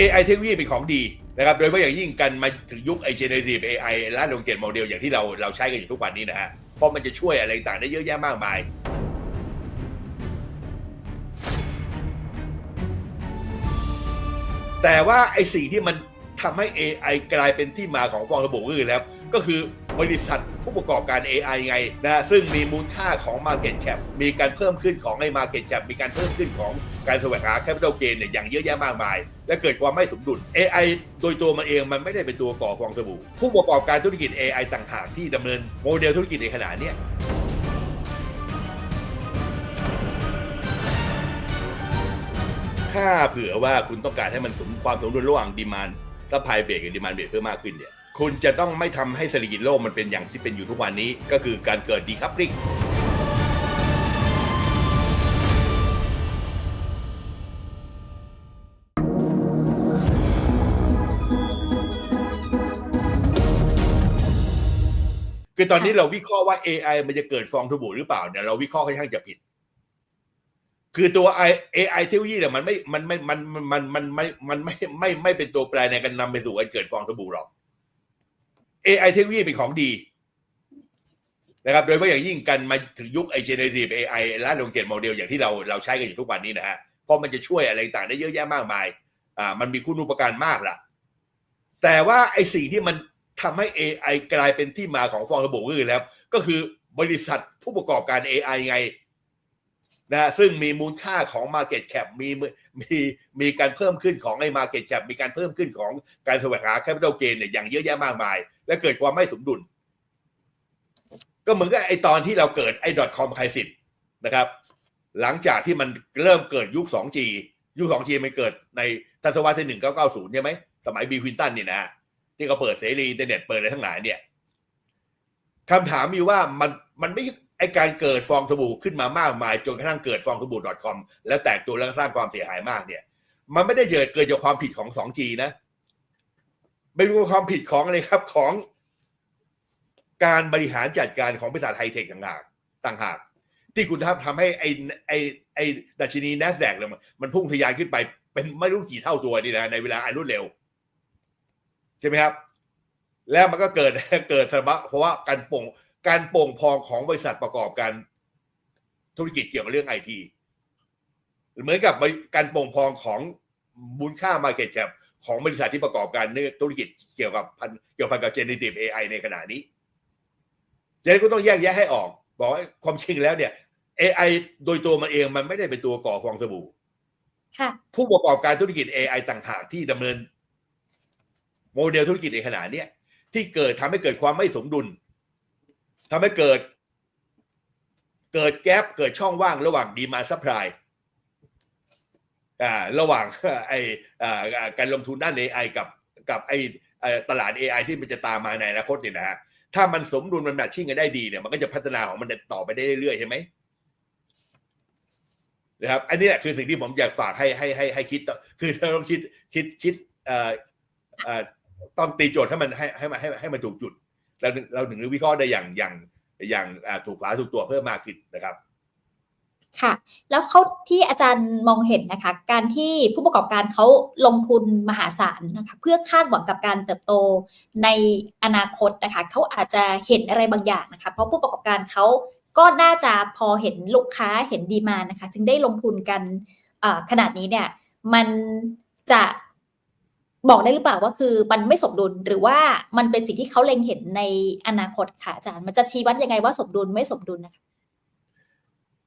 AI เทคโนโลยีเป็นของดีนะครับ โดยเฉพาะอย่างยิ่งกันมาถึงยุคไอ generative AI และลงเกตโมเดลอย่างที่เราเราใช้กันอยู่ทุกวันนี้นะฮะ เพราะมันจะช่วยอะไรต่างได้เยอะแยะมากมายแต่ว่าไอสิ่งที่มันทำให้ AI กลายเป็นที่มาของฟองสบู่ก็คือแล้ว ก็คือบริษัทผู้ประกอบการ AI ไงนะซึ่งมีมูลค่าของ Market Cap มีการเพิ่มขึ้นของไอ้ Market Cap มีการเพิ่มขึ้นของการแสวงหา Capital Gain เนี่ยอย่างเยอะแยะมากมาย และเกิดความไม่สมดุล AI โดยตัวมันเองมันไม่ได้เป็นตัวก่อฟองสบู่ ผู้ประกอบการธุรกิจ AI ต่างหากที่ดำเนินโมเดลธุรกิจในขณะเนี้ยถ้าเผื่อว่าคุณต้องการให้มันสมความสมดุลระหว่างดีมาน ซัพพลายเบรกกับดีมานเบรกเพิ่มมากขึ้นเนี่ยคุณจะต้องไม่ทำให้เศรษฐกิจโลกมันเป็นอย่างที่เป็นอยู่ทุกวันนี้ ก็คือการเกิดดีคัพลิงคือตอนนี้เราวิเคราะห์ว่า AI มันจะเกิดฟองสบู่หรือเปล่าเนี่ยเราวิเคราะห์ค่อนข้างจะผิด คือตัว AI เทคโนโลยีเนี่ยมันไม่มันไม่มันมันมันไม่มันไม่ไม่ไม่เป็นตัวแปรในการนำไปสู่การเกิดฟองสบู่หรอก AI เทคโนโลยีเป็นของดีนะครับโดยเฉพาะอย่างยิ่งกันมาถึงยุคไอ generative AI และลงเกตโมเดลอย่างที่เราเราใช้กันอยู่ทุกวันนี้นะฮะเพราะมันจะช่วยอะไรต่างได้เยอะแยะมากมายอ่ามันมีคุณูปการมากล่ะ แต่ว่าไอสิ่งที่มันทำให้ AI กลายเป็นที่มาของฟองสบู่ก็คือแล้ว ก็คือบริษัทผู้ประกอบการ AI ไง นะซึ่งมีมูลค่าของ Market Cap มีมีมีการเพิ่มขึ้นของไอ้ Market Cap มีการเพิ่มขึ้นของการแสวงหา Capital Gain เนี่ยอย่างเยอะแยะมากมาย และเกิดความไม่สมดุล ก็เหมือนกับไอ้ตอนที่เราเกิดไอ้ .com ไคสิทนะครับ หลังจากที่มันเริ่มเกิดยุค 2G ยุค 2G มันเกิดในทศวรรษที่ 1990 ใช่ไหม สมัยบีควินตันนี่นะฮะที่เขาเปิดเสรีอินเทอร์เน็ตเปิดอะไรทั้งหลายเนี่ยคำถามมีว่ามันมันไม่ ไอการเกิดฟองสบู่ขึ้นมามากมายจนกระทั่งเกิดฟองสบู่ .com แล้วแตกตัวแล้วสร้างความเสียหายมากเนี่ย มันไม่ได้เกิดเกิดจากความผิดของ 2G นะไม่รู้ความผิดของอะไรครับของการบริหารจัดการของบริษัทไฮเทคต่างหากต่างหาก ที่คุณทำทำให้ไอไอไอดัชนี NASDAQ เนี่ยมันพุ่งทะยานขึ้นไป เป็นไม่รู้กี่เท่าตัวนี่นะในเวลาอันรวดเร็ว ใช่ไหมครับ แล้วมันก็เกิดเกิดสภาวะเพราะว่าการป่ง การโป่งพองของบริษัทประกอบการธุรกิจเกี่ยวกับเรื่องไอทีเหมือนกับบริการโป่งพองของมูลค่า Market Cap ของบริษัทที่ประกอบการเรื่องธุรกิจเกี่ยวกับพันเกี่ยวพันกับ generative AI ในขณะนี้ฉะนั้นก็ต้องแยกแยะให้ออก บอกว่าความจริงแล้วเนี่ย AI โดยตัวมันเองมันไม่ได้เป็นตัวก่อฟองสบู่ค่ะผู้ประกอบการธุรกิจ AI ต่างหากที่ดำเนิน โมเดลธุรกิจในขณะเนี้ยที่เกิดทำให้เกิดความไม่สมดุล ทำให้เกิด เกิดแกลบเกิดช่องว่างระหว่างดีมาซัพพลายอ่าระหว่างไออ่าการลงทุนด้าน AI กับกับไอตลาด AI ที่มันจะตามมาในอนาคตเนี่ยนะฮะถ้ามันสมดุลมันแมทชิ่งกันได้ดีเนี่ยมันก็จะพัฒนาของมันต่อไปได้เรื่อยๆใช่ไหมนะครับอันนี้แหละคือสิ่งที่ผมอยากฝากให้ให้ให้ให้คิดต่อคือเราต้องคิดคิดคิดเอ่อเอ่อต้องตีโจทย์ให้มันให้ให้มันให้ให้มันถูกจุด เราเราถึงวิเคราะห์ได้อย่างอย่างอย่างถูกฝาถูกตัวเพิ่มมากขึ้นนะครับค่ะแล้วเขาที่อาจารย์มองเห็นนะคะ การที่ผู้ประกอบการเขาลงทุนมหาศาลนะคะเพื่อคาดหวังกับการเติบโตในอนาคตนะคะเขาอาจจะเห็นอะไรบางอย่างนะคะ เพราะผู้ประกอบการเขาก็น่าจะพอเห็นลูกค้าเห็นดีมานะคะ จึงได้ลงทุนกันขนาดนี้เนี่ยมันจะ บอกได้หรือเปล่าว่าคือมันไม่สมดุลหรือว่ามันเป็นสิ่งที่เขาเล็งเห็นในอนาคตค่ะอาจารย์ มันจะชี้วัดยังไงว่าสมดุลไม่สมดุลนะคะ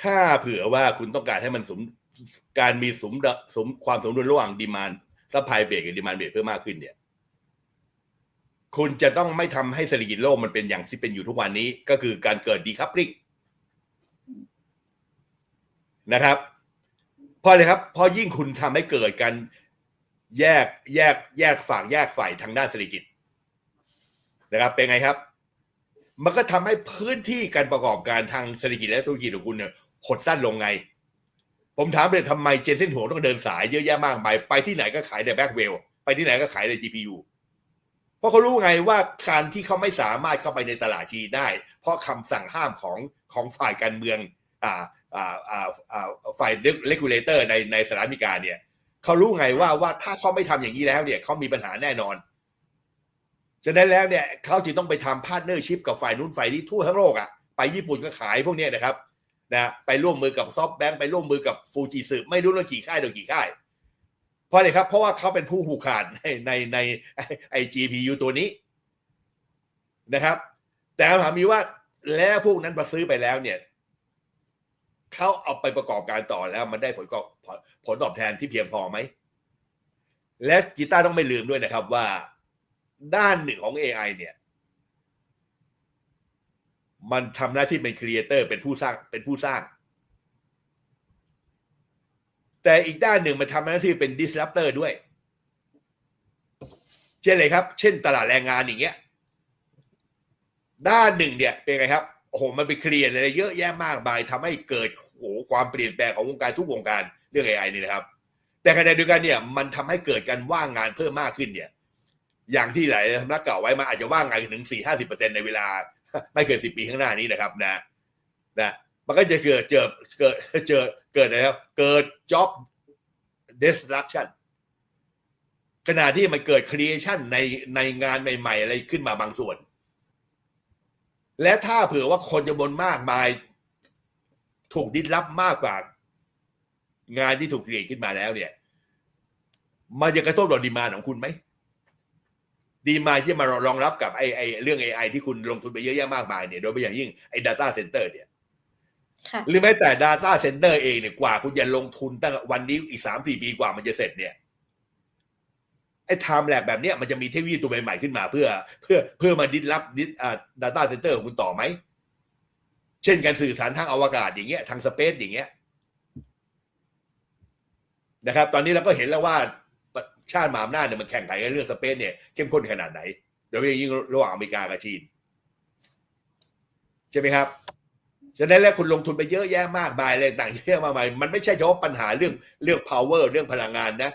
ถ้าเผื่อว่าคุณต้องการให้มันสมการมีสมสมความสมดุลระหว่างดีมานซัพพลายเบรกกับดีมานเบรกเพิ่มมากขึ้นเนี่ย คุณจะต้องไม่ทำให้เศรษฐกิจโลกมันเป็นอย่างที่เป็นอยู่ทุกวันนี้ ก็คือการเกิดดีคัพลิงนะครับเพราะเลยครับเพราะยิ่งคุณทำให้เกิดการ แยกแยกแยกฝั่งแยกฝ่ายทางด้านเศรษฐกิจนะครับ เป็นไงครับ มันก็ทำให้พื้นที่การประกอบการทางเศรษฐกิจและธุรกิจของคุณเนี่ยหดสั้นลงไง ผมถามเลยทำไมเจนเซนหัวต้องเดินสายเยอะแยะมากมายไปที่ไหนก็ขายในแบ็กเวลไปที่ไหนก็ขายใน GPU เพราะเขารู้ไงว่าการที่เขาไม่สามารถเข้าไปในตลาดจีนได้ เพราะคำสั่งห้ามของของฝ่ายการเมือง อ่าอ่าอ่าฝ่ายเลกูเลเตอร์ในในสหรัฐอเมริกาเนี่ย เขารู้ไงว่าว่าถ้าเขาไม่ทำอย่างนี้แล้วเนี่ยเขามีปัญหาแน่นอน ฉะนั้นแล้วเนี่ยเขาจึงต้องไปทำพาร์ทเนอร์ชิพกับฝ่ายนู้นฝ่ายนี้ทั่วทั้งโลกอะ่ะไปญี่ปุ่นก็ขายพวกนี้นะครับนะไปร่วมมือกับซอฟแบงค์ไปร่วมมือกับฟูจิสึไม่รู้เรื่องกี่ค่ายโดยกี่ค่าย เพราะอะไรครับ เพราะว่าเขาเป็นผู้ผูกขาดในในในไอ GPU ตัวนี้นะครับ แต่คำถามมีว่าแล้วพวกนั้นมาซื้อไปแล้วเนี่ย เขาเอาไปประกอบการต่อแล้ว มันได้ผลกอบผลตอบแทนที่เพียงพอไหม และกีตาร์ต้องไม่ลืมด้วยนะครับว่า ด้านหนึ่งของ AI เนี่ย มันทำหน้าที่เป็นครีเอเตอร์เป็นผู้สร้างเป็นผู้สร้าง แต่อีกด้านหนึ่งมันทำหน้าที่เป็น disruptor ด้วย เช่นเลยครับ เช่นตลาดแรงงานอย่างเงี้ย ด้านหนึ่งเนี่ยเป็นไงครับ โอ้โหมันไปเคลียร์อะไรเยอะแยะมากมายทำให้เกิดโอ้โหความเปลี่ยนแปลงของวงการทุกวงการเรื่อง AI นี่นะครับ แต่ขณะเดียวกันเนี่ยมันทำให้เกิดการว่างงานเพิ่มมากขึ้นเนี่ย อย่างที่หลายสำนักกล่าวไว้มันอาจจะว่างงานถึงสี่ห้าสิบเปอร์เซ็นในเวลา ไม่เกินสิบปีข้างหน้านี้นะครับนะนะมันก็จะเกิดเจอเกิดเจอเกิดอะไรครับเกิด job destruction ขณะที่มันเกิด creation ในในงานใหม่ ๆ อะไรขึ้นมาบางส่วน และถ้าเผื่อว่าคนจำนวนมากมาย ถูกดิ้นรับมากกว่างานที่ถูกเรียขึ้นมาแล้วเนี่ย มันจะกระทบต่อดีมาของคุณไหม ดีมาที่มารองรับกับไอ้ไอ้เรื่อง AI ที่คุณลงทุนไปเยอะแยะมากมายเนี่ยโดยเฉพาะอย่างยิ่งไอ้ data center เนี่ยค่ะหรือแม้แต่ Data Center เองเนี่ยกว่าคุณจะลงทุนตั้งวันนี้อีกสามสี่ปีกว่ามันจะเสร็จเนี่ย ไอ้ time lab แบบเนี้ยมันจะมีเทคโนโลยีตัวใหม่ๆขึ้นมาเพื่อ เพื่อเพื่อมาดิสรับดิสอ่า Data Center ของคุณต่อไหม เช่นการสื่อสารทางอวกาศอย่างเงี้ยทางสเปซอย่างเงี้ยนะครับ ตอนนี้เราก็เห็นแล้วว่าชาติมหาอำนาจเนี่ยมันแข่งขันกันเรื่องสเปซเนี่ยเข้มข้นขนาดไหนโดยเฉพาะยิ่งระหว่างอเมริกากับจีนใช่ไหมครับฉะนั้นแล้วคุณลงทุนไปเยอะแยะมากมายเลยต่างเยอะแยะมากมาย มันไม่ใช่เฉพาะปัญหาเรื่องเรื่อง power เรื่องพลังงานนะ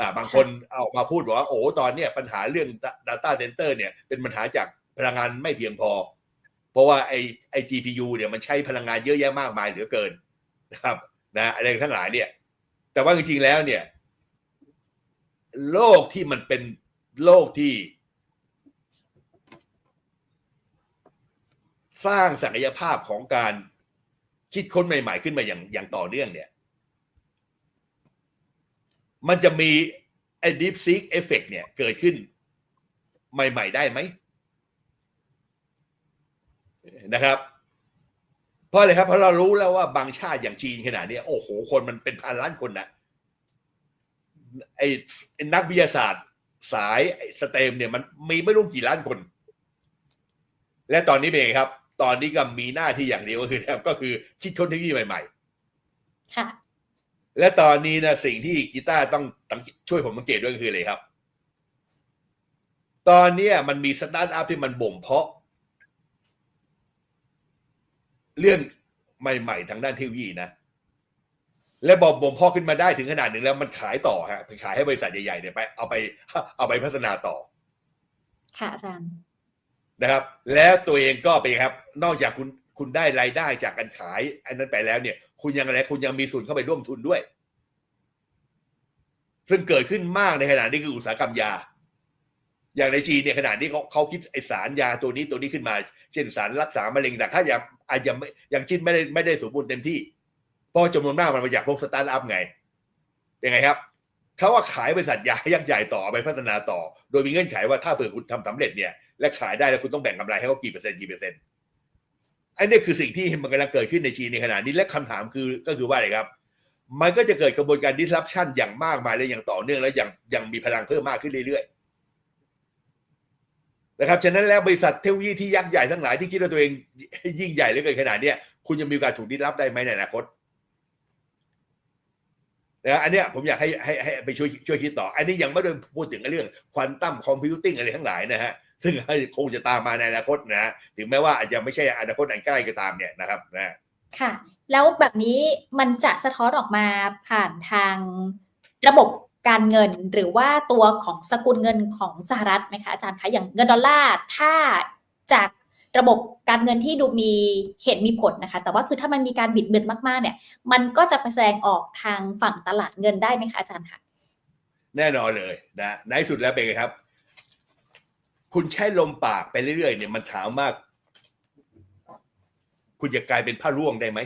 อ่าบางคนเอามาพูดบอกว่าโอ้ตอนเนี้ยปัญหาเรื่อง data center เนี่ยเป็นปัญหาจากพลังงานไม่เพียงพอ เพราะว่าไอไอ GPU เนี่ยมันใช้พลังงานเยอะแยะมากมายเหลือเกินนะครับนะอะไรทั้งหลายเนี่ย แต่ว่าจริงๆแล้วเนี่ย โลกที่มันเป็นโลกที่ สร้างศักยภาพของการคิดค้นใหม่ๆขึ้นมาอย่างอย่างต่อเนื่องเนี่ย มันจะมีไอ้ deep seek effect เนี่ยเกิดขึ้นใหม่ ๆ ได้ไหมนะครับ เพราะอะไรครับ เพราะเรารู้แล้วว่าบางชาติอย่างจีนขนาดนี้โอ้โห คนมันเป็นพันล้านคนนะไอ้นักวิทยาศาสตร์สายสเตมเนี่ยมันมีไม่รู้กี่ล้านคน และตอนนี้เป็นไงครับ ตอนนี้ก็มีหน้าที่อย่างเดียวก็คือก็คือคิดค้นเทคโนโลยีใหม่ ๆ ค่ะ และตอนนี้นะสิ่งที่กีตาร์ต้องต้องช่วยผมสังเกตด้วยก็คืออะไรครับ ตอนเนี้ยมันมีสตาร์ทอัพที่มันบ่มเพาะ เรื่องใหม่ ๆ ทางด้านเทคโนโลยีนะ และบอกบ่มเพาะขึ้นมาได้ถึงขนาดหนึ่งแล้วมันขายต่อฮะไปขายให้บริษัทใหญ่ๆเนี่ยไปเอาไปเอาไปพัฒนาต่อ ค่ะอาจารย์นะครับ แล้วตัวเองก็เป็นไงครับ นอกจากคุณ คุณได้รายได้จากการขายอันนั้นไปแล้วเนี่ย คุณยังอะไรคุณยังมีส่วนเข้าไปร่วมทุนด้วย ซึ่งเกิดขึ้นมากในขณะนี้คืออุตสาหกรรมยา อย่างในจีนเนี่ยขณะนี้เขาเขาคิดไอสารยาตัวนี้ตัวนี้ขึ้นมา เช่นสารรักษามะเร็งแต่ถ้ายังอาจจะไม่ยังคิดไม่ได้ไม่ได้สมบูรณ์เต็มที่เพราะจำนวนมากมันมาจากพวกสตาร์ทอัพไงยังไงครับเขาว่าขายบริษัทยายักษ์ใหญ่ต่อไปพัฒนาต่อ โดยมีเงื่อนไขว่าถ้าเผื่อคุณทำสำเร็จเนี่ยและขายได้แล้วคุณต้องแบ่งกำไรให้เขากี่เปอร์เซ็นต์กี่เปอร์เซ็นต์ อันนี้คือสิ่งที่มันกำลังเกิดขึ้นในจีนในขณะนี้และคำถามคือก็คือว่าอะไรครับ มันก็จะเกิดกระบวนการ disruption อย่างมากมายและอย่างต่อเนื่องและอย่างยังมีพลังเพิ่มมากขึ้นเรื่อยๆนะครับฉะนั้นแล้วบริษัทเทคโนโลยีที่ยักษ์ใหญ่ทั้งหลายที่คิดว่าตัวเองยิ่งใหญ่เหลือเกินขนาดเนี้ยคุณจะมีกาสถูก disrupt ได้ไหมในอนาคตนะอันเนี้ยผมอยากให้ให้ให้ไปช่วยช่วยคิดต่อ อันนี้ยังไม่ได้พูดถึงเรื่องควอนตัมคอมพิวติ้งอะไรทั้งหลายนะฮะ ซึ่งคงจะตามมาในอนาคตนะฮะถึงแม้ว่าอาจจะไม่ใช่อนาคตอันใกล้ก็ตามเนี่ยนะครับนะค่ะแล้วแบบนี้มันจะสะท้อนออกมาผ่านทางระบบการเงินหรือว่าตัวของสกุลเงินของสหรัฐไหมคะอาจารย์คะอย่างเงินดอลลาร์ถ้าจากระบบการเงินที่ดูมีเหตุมีผลนะคะ แต่ว่าคือถ้ามันมีการบิดเบือนมากๆเนี่ย มันก็จะแสดงออกทางฝั่งตลาดเงินได้ไหมคะอาจารย์คะแน่นอนเลยนะในที่สุดแล้วเป็นไงครับ คุณใช้ลมปากไปเรื่อยๆเนี่ยมันถามมาก คุณจะกลายเป็นผ้าร่วงได้ไหม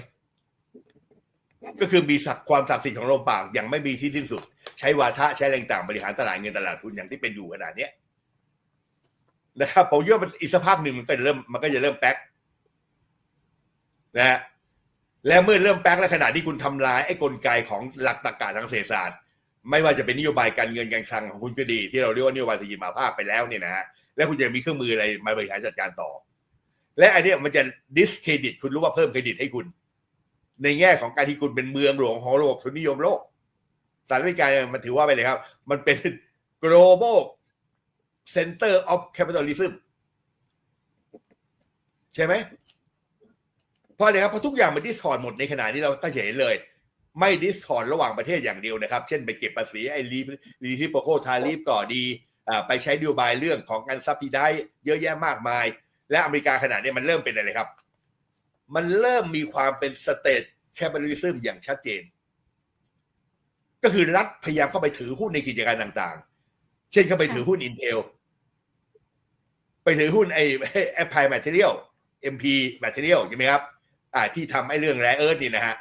ก็คือมีศักความศักดิ์สิทธิ์ของลมปากอย่างไม่มีที่สิ้นสุด ใช้วาทะใช้แรงต่างบริหารตลาดเงินตลาดทุนอย่างที่เป็นอยู่ขนาดเนี้ยนะครับผมเชื่อว่ามันอีกสักพักหนึ่งมันก็จะเริ่มมันก็จะเริ่มแป๊กนะฮะและเมื่อเริ่มแป๊กและขณะที่คุณทำลายไอ้กลไกของหลักตรรกะทางเศรษฐศาสตร์ ไม่ว่าจะเป็นนโยบายการเงินการคลังของคุณก็ดี ที่เราเรียกว่านโยบายเศรษฐกิจมาภาคไปแล้วเนี่ยนะฮะ แล้วคุณจะมีเครื่องมืออะไรมาบริหารจัดการต่อ และอันนี้มันจะดิสเครดิตคุณรู้ว่าเพิ่มเครดิตให้คุณ ในแง่ของการที่คุณเป็นเมืองหลวงของระบบทุนนิยมโลกสหรัฐอเมริกาเนี่ยมันถือว่าไปเลยครับ มันเป็น global center of capitalism ใช่ไหมเพราะอะไรครับเพราะทุกอย่างมันดิสทอนหมดในขณะนี้เราก็เห็นเลย ไม่ดิสทอนระหว่างประเทศอย่างเดียวนะครับ เช่นไปเก็บภาษีไอ้รีรีที่โปโคทารีฟก่อดี ไปใช้ดิวบายเรื่องของการซับซิได้เยอะแยะมากมาย และอเมริกาขนาดนี้มันเริ่มเป็นอะไรครับ มันเริ่มมีความเป็นสเตทแคปิตอลิซึมอย่างชัดเจน ก็คือรัฐพยายามเข้าไปถือหุ้นในกิจการต่างๆ เช่นเข้าไปถือหุ้น Intel ไปถือหุ้นไอ้แอปพลายแมทเทียล MP Material ใช่ไหมครับ อ่า ที่ทำไอ้เรื่องแร่เอิร์ธนี่นะฮะ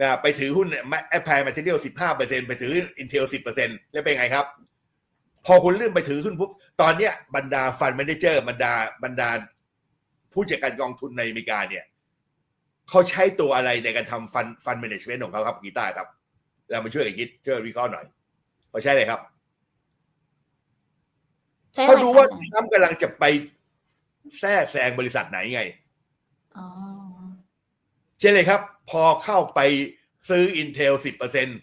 นะไปถือหุ้นแอปพลายแมทเทียลสิบห้าเปอร์เซ็นไปถือ Intel สิบเปอร์เซ็นแล้วเป็นไงครับ พอคุณเลื่อนไปถือหุ้นปุ๊บตอนเนี้ยบรรดาฟัน d ม a นเจอร์บรรดาบรรดา ผู้จัดการกองทุนในอเมริกาเนี่ยเขาใช้ตัวอะไรในการทำฟันฟันแมネจเมนต์ของเขาครับกีตาร์ครับเรามาช่วยกันคิดช่วยวิเคราะห์หน่อยเขาใช้อะไรครับใช่ไหมเขาดูว่าคะอจรย์ทรัมป์กำลังจะไปแทรกแซงบริษัทไหนไงอ๋อเช่นเลยครับ พอเข้าไปซื้อ Intel สิบเปอร์เซ็นต์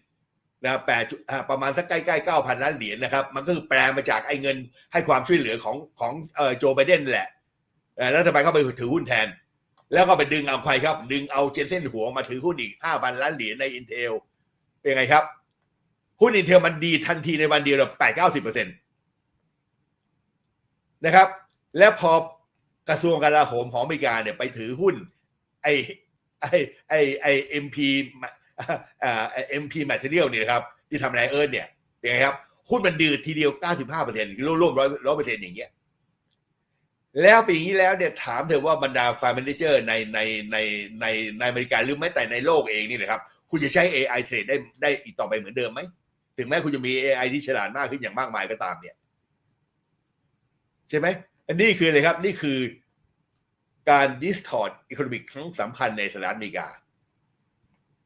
นะแปดประมาณสักใกล้ๆเก้าพันล้านเหรียญนะครับ มันก็คือแปลมาจากไอ้เงินให้ความช่วยเหลือของของโจไบเดนแหละแล้วทำไมเข้าไปถือหุ้นแทน แล้วก็ไปดึงเอาใครครับ ดึงเอาเจนเซ่นหัวมาถือหุ้นอีกห้าพันล้านเหรียญใน Intel เป็นไงครับ หุ้น Intel มันดีทันทีในวันเดียวแปดเก้าสิบเปอร์เซ็นต์นะครับ แล้วพอกระทรวงกลาโหมของอเมริกาเนี่ยไปถือหุ้น ไอไอไอไอเอ็มพี เอ็มพีแมทเทียลเนี่ยครับที่ทำไรเอิร์เนี่ยเป็นไงครับหุ้นมันดืดทีเดียว 95เปอร์เซ็นต์ร่วมร้อยร้อยเปอร์เซ็นต์อย่างเงี้ยแล้วปีนี้แล้วเนี่ยถามเถอว่าบรรดาฟาร์ม a นเจอร์ในในในในในอเมริกาหรือแม้แต่ในโลกเองนี่นะครับ คุณจะใช้ AI เทรดได้ได้อีกต่อไปเหมือนเดิมไหม ถึงแม้คุณจะมี AI ที่ฉลาดมากขึ้นอย่างมากมายก็ตามเนี่ย ใช่ไหม อันนี้คือเลยครับ นี่คือการดิสทอร์อีโคโนมิกครั้งสำคัญในสหรัฐอเมริกา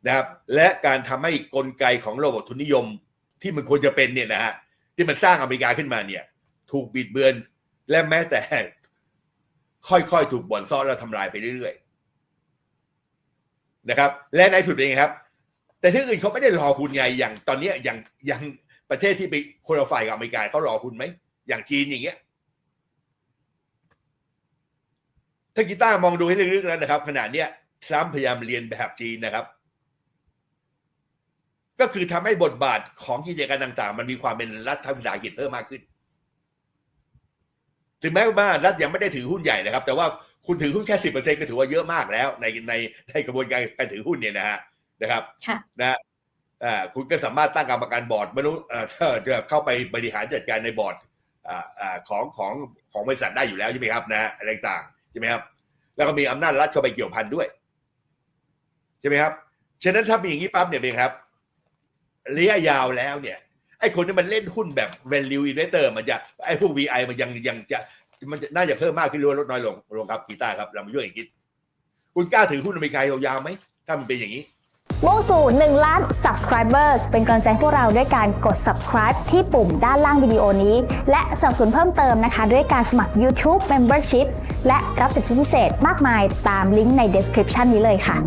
นะครับและการทำให้กลไกของระบบทุนนิยมที่มันควรจะเป็นเนี่ยนะฮะที่มันสร้างอเมริกาขึ้นมาเนี่ย ถูกบิดเบือนและแม้แต่ ค่อยๆ ถูกบ่อนซ่อนและทำลายไปเรื่อยๆนะครับ และในสุดเองครับ แต่ที่อื่นเขาไม่ได้รอคุณไงอย่างตอนนี้อย่างอย่างประเทศที่ไปคนละฝ่ายกับอเมริกาเขารอคุณไหมอย่างจีนอย่างเงี้ยถ้ากีตาร์มองดูให้ลึกๆแล้วนะครับ ขณะเนี้ยทรัมป์พยายามเรียนแบบจีนนะครับ ก็คือทำให้บทบาทของกิจการต่างๆ มันมีความเป็นรัฐวิสาหกิจเพิ่มมากขึ้น ถึงแม้ว่ารัฐยังไม่ได้ถือหุ้นใหญ่นะครับ แต่ว่าคุณถือหุ้นแค่สิบเปอร์เซ็นก็ถือว่าเยอะมากแล้ว ในในในกระบวนการการถือหุ้นเนี่ยนะฮะนะครับค่ะนะอ่าคุณก็สามารถตั้งกรรมการบอร์ดไม่รู้เอ่อถ้าจะเข้าไปบริหารจัดการในบอร์ดอ่าอ่าของของของบริษัทได้อยู่แล้วใช่ไหมครับนะอะไรต่างๆใช่ไหมครับ แล้วก็มีอำนาจรัฐเข้าไปเกี่ยวพันด้วย ใช่ไหมครับฉะนั้นถ้ามีอย่างนี้ปั๊บเนี่ยเป็นครับ ระยะยาวแล้วเนี่ยไอ้คนที่มันเล่นหุ้นแบบ value investor มันจะไอ้พวก VI มันยังยังจะมันจะน่าจะเพิ่มมากขึ้นหรือว่าลดน้อยลงลงครับกีตาร์ครับเรามาช่วยกันคิด คุณกล้าถือหุ้นอเมริกายาวๆไหมถ้ามันเป็นอย่างนี้มุ่งสู่1ล้าน subscribers เป็นกำลังใช้พวกเราด้วยการกด subscribe ที่ปุ่มด้านล่างวิดีโอนี้ และสับสนุนเพิ่มเติมนะคะ ด้วยการสมัคร YouTube Membership และรับสิทธิพิเศษมากมายตามลิงก์ใน description นี้เลยค่ะ